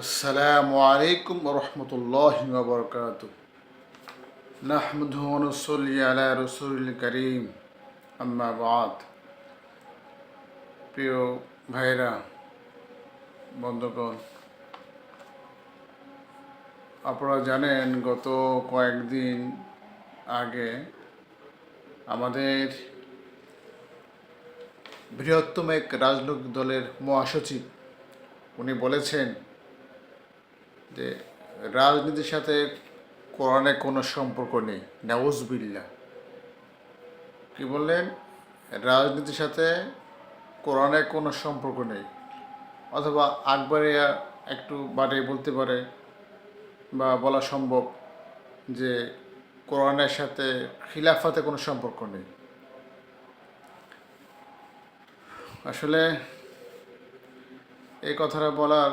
আসসালামু আলাইকুম রহমতুল্লাহ বরকাত নাহমদুন আলা রসুল করিম। আম্মাবাদ প্রিয় ভাইরা বন্ধুগণ, আপনারা জানেন গত কয়েকদিন আগে আমাদের বৃহত্তম এক রাজনৈতিক দলের মহাসচিব, উনি বলেছেন যে রাজনীতির সাথে কোরআনের কোনো সম্পর্ক নেই। নাউজবিল্লা কি বললেন? রাজনীতির সাথে কোরআনের কোনো সম্পর্ক নেই। অথবা আকবরিয়া একটু বাড়িয়ে বলতে পারে বা বলা সম্ভব যে কোরআনের সাথে খিলাফাতে কোনো সম্পর্ক নেই। আসলে এই কথাটা বলার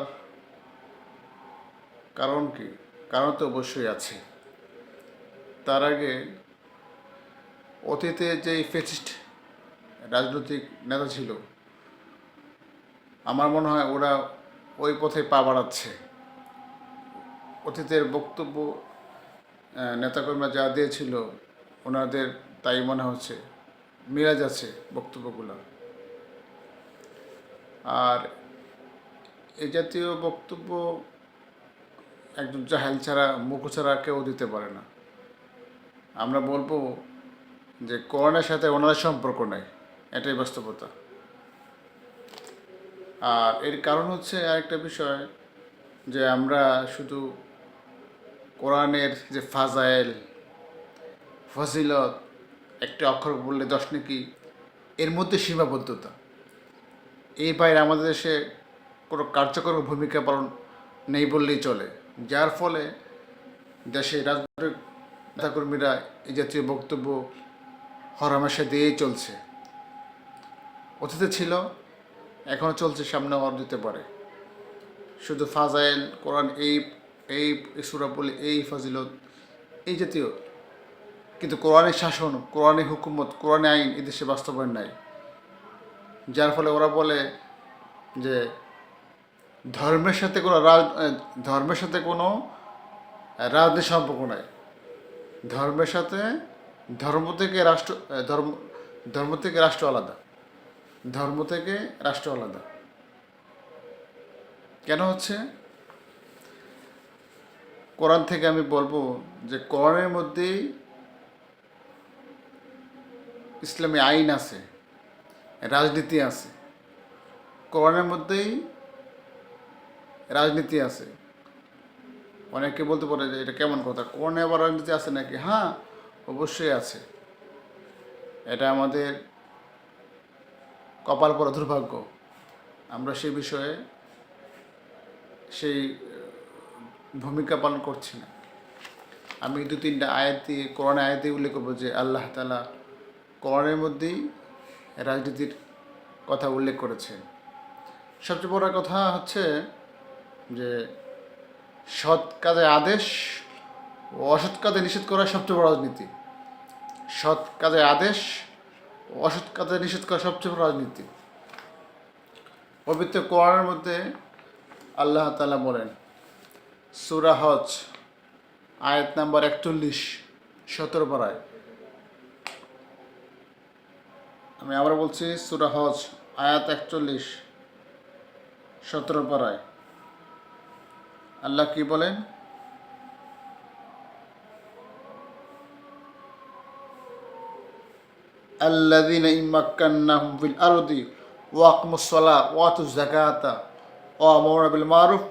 কারণ কি? কারণ তো অবশ্যই আছে। তার আগে অতীতে যে ফেসিস্ট রাজনৈতিক নেতা ছিল, আমার মনে হয় ওরা ওই পথে পা বাড়াচ্ছে। অতীতের বক্তব্য নেতাকর্মীরা যা দিয়েছিল, ওনাদের তাই মনে হচ্ছে, মিরাজ আছে বক্তব্যগুলো। আর এই জাতীয় বক্তব্য একজন জাহেল ছাড়া মুখ ছাড়া কেউ দিতে পারে না। আমরা বলব যে কোরআনের সাথে ওনাদের সম্পর্ক নেই, এটাই বাস্তবতা। আর এর কারণ হচ্ছে আরেকটা বিষয় যে আমরা শুধু কোরআনের যে ফাজাইল, ফজিলত, একটা অক্ষর বললে দশ নাকি, এর মধ্যে সীমাবদ্ধতা। এই বাইরে আমাদের দেশে কোনো কার্যকর ভূমিকা পালন নেই বললেই চলে। যার ফলে দেশে রাজনৈতিক নেতাকর্মীরা এই জাতীয় বক্তব্য হরহামেশা দিয়েই চলছে। অতীতে ছিল এখনও চলছে, সামনে আর দিতে পারে। শুধু ফাজাইল, কোরআন, এই এই সুরা বলে এই ফাজিলত, এই জাতীয়। কিন্তু কোরআনের শাসন কোরআনের হুকুমত কোরআনের আইন এদেশে বাস্তবায়ন নাই। যার ফলে ওরা বলে যে ধর্মের সাথে কোনো ধর্মের সাথে কোনো রাজনীতির সম্পর্ক নাই। ধর্মের সাথে, ধর্ম থেকে রাষ্ট্র ধর্ম ধর্ম থেকে রাষ্ট্র আলাদা। ধর্ম থেকে রাষ্ট্র আলাদা। কেন হচ্ছে? কোরআন থেকে আমি বলব যে কোরআনের মধ্যেই ইসলামী আইন আছে, রাজনীতি আছে। কোরআনের মধ্যেই রাজনীতি আছে। অনেকে বলতে পারে যে এটা কেমন কথা? কোরআনে আবার রাজনীতি আছে নাকি? হ্যাঁ অবশ্যই আছে। এটা আমাদের কপাল পরা দুর্ভাগ্য। আমরা সেই বিষয়ে সেই ভূমিকা পালন করছি না। আমি দু তিনটা আয়াত দিয়ে কোরআন আয়াত দিয়ে উল্লেখ করব যে আল্লাহ তালা কোরআনের মধ্যেই রাজনীতির কথা উল্লেখ করেছেন। সবচেয়ে বড় কথা হচ্ছে যে সৎ কাজে আদেশ ও অসৎ কাজে নিষেধ করা সবচেয়ে বড় রাজনীতি। সৎ কাজে আদেশ ও অসৎ কাজে নিষেধ করা সবচেয়ে বড় রাজনীতি। পবিত্র কোরআনের মধ্যে আল্লাহ তালা বলেন, সুরা হজ, আয়াত নাম্বার একচল্লিশ, সতেরো পাড়ায় আমি আবার বলছি, সুরা হজ, আয়াত একচল্লিশ, সতেরো পাড়ায় আল্লাহ কি বলেন الذين إن مكناهم في الأرض وأقموا الصلاة وآتوا الزكاة وأمرنا بالمعروف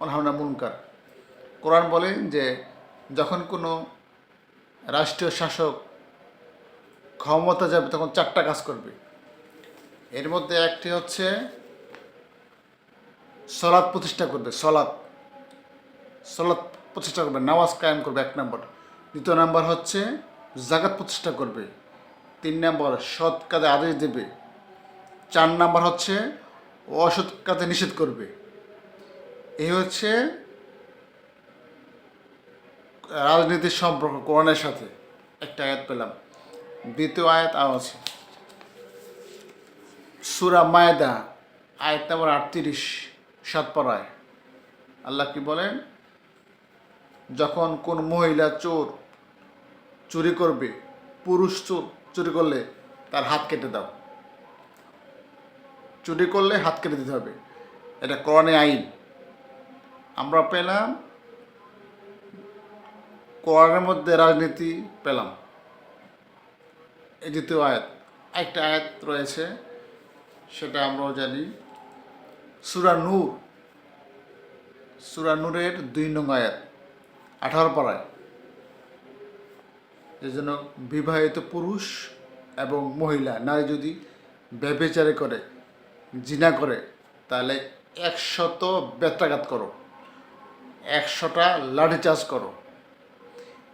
ونهوا عن المنكر কোরআন বলেন যে যখন কোনো রাষ্ট্রীয় শাসক ক্ষমতা যাবে তখন চারটা কাজ করবে এর মধ্যে একটি হচ্ছে সলাৎ প্রতিষ্ঠা করবে সলাৎ সলাৎ প্রতিষ্ঠা করবে, নামাজ কায়েম করবে এক নম্বর। দ্বিতীয় নাম্বার হচ্ছে জাকাত প্রতিষ্ঠা করবে, তিন নম্বর সৎ কাজে আদেশ দেবে, চার নাম্বার হচ্ছে, অসৎ কাজে নিষেধ করবে। এই হচ্ছে রাজনীতির সম্পর্ক কোরআনের সাথে। একটা আয়াত পেলাম। দ্বিতীয় আয়াত আও আছে। সুরা মায়দা, আয়াত নম্বর আটত্রিশ, সাত আল্লাহ কি বলেন? যখন কোন মহিলা চোর চুরি করবে, পুরুষ চোর চুরি করলে তার হাত কেটে দাও। চুরি করলে হাত কেটে দিতে হবে। এটা কোরআনে আইন। আমরা পেলাম, কোরআনের মধ্যে রাজনীতি পেলাম। এই দ্বিতীয় আয়াত। একটা আয়াত রয়েছে, সেটা আমরাও জানি। সুরা নূর। সুরা নূরের দুই নং আয়াত। আঠারো পাড়ায়। এই জন্য বিবাহিত পুরুষ এবং মহিলা, নারী যদি ব্যভিচারে করে, জিনা করে, তাহলে একশত বেত্রাঘাত করো। একশোটা লাঠি লাঠিচার্জ করো।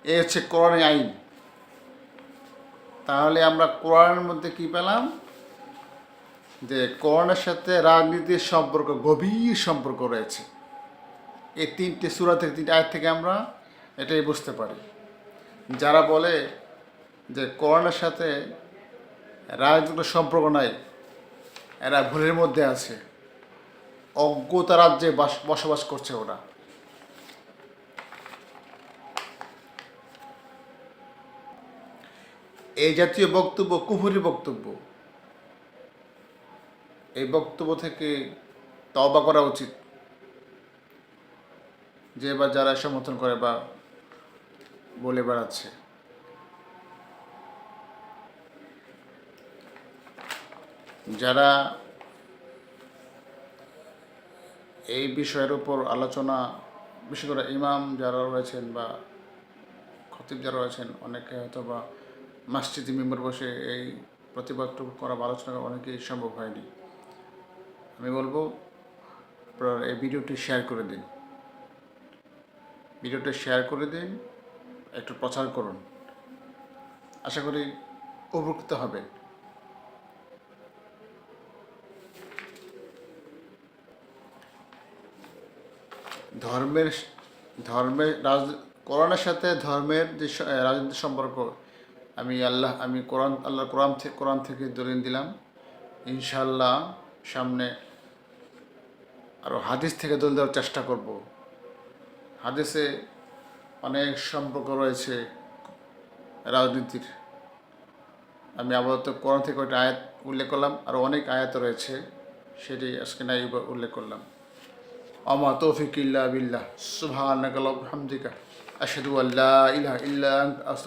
এ হচ্ছে কোরআনে আইন। তাহলে আমরা কোরআনের মধ্যে কি পেলাম? যে কোরআনের সাথে রাজনীতির সম্পর্ক, গভীর সম্পর্ক রয়েছে। এই তিনটে সুরা থেকে, তিনটে আয় থেকে আমরা এটাই বুঝতে পারি। যারা বলে যে করোনার সাথে রাজনীতির সম্পর্ক নাই, এরা ভুলের মধ্যে আছে। অজ্ঞতা রাজ্যে বাস, বসবাস করছে ওরা। এই জাতীয় বক্তব্য কুহুরি বক্তব্য। এই বক্তব্য থেকে তবা করা উচিত। যে বা যারা সমর্থন করে বা বলে বেড়াচ্ছে। যারা এই বিষয়ের উপর আলোচনা, বিশেষ করে ইমাম যারা রয়েছেন বা খতিব যারা রয়েছেন, অনেকে হয়তো বা মাসজিদ মেম্বার বসে এই প্রতিবাদ করা আলোচনা অনেকেই সম্ভব হয়নি। আমি বলব এই ভিডিওটি শেয়ার করে দিন। ভিডিওটি শেয়ার করে দিন। একটু প্রচার করুন। আশা করি উপকৃত হবেন ধর্মের ধর্মের রাজ, কোরআনের সাথে ধর্মের যে রাজনীতির সম্পর্ক, আমি আল্লাহ, আমি কোরআন আল্লাহ কোরআন থেকে কোরআন থেকে দলিল দিলাম। ইনশাল্লাহ সামনে আরও হাদিস থেকে দলিল দেওয়ার চেষ্টা করব। হাদিসে অনেক সম্পর্ক রয়েছে রাজনীতির। আমি আপাতত কোরআন থেকে একটা আয়াত উল্লেখ করলাম, আর অনেক আয়াত রয়েছে, সেটি আজকে নাই উল্লেখ করলাম। আমা তৌফিক ইল্লা বিল্লাহ সুবহানাকা আল্লাহুম্মা হামদিকা আশহাদু আল্লা ইলাহা ইল্লা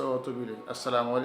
ওয়া আসসালামু আলাইকুম।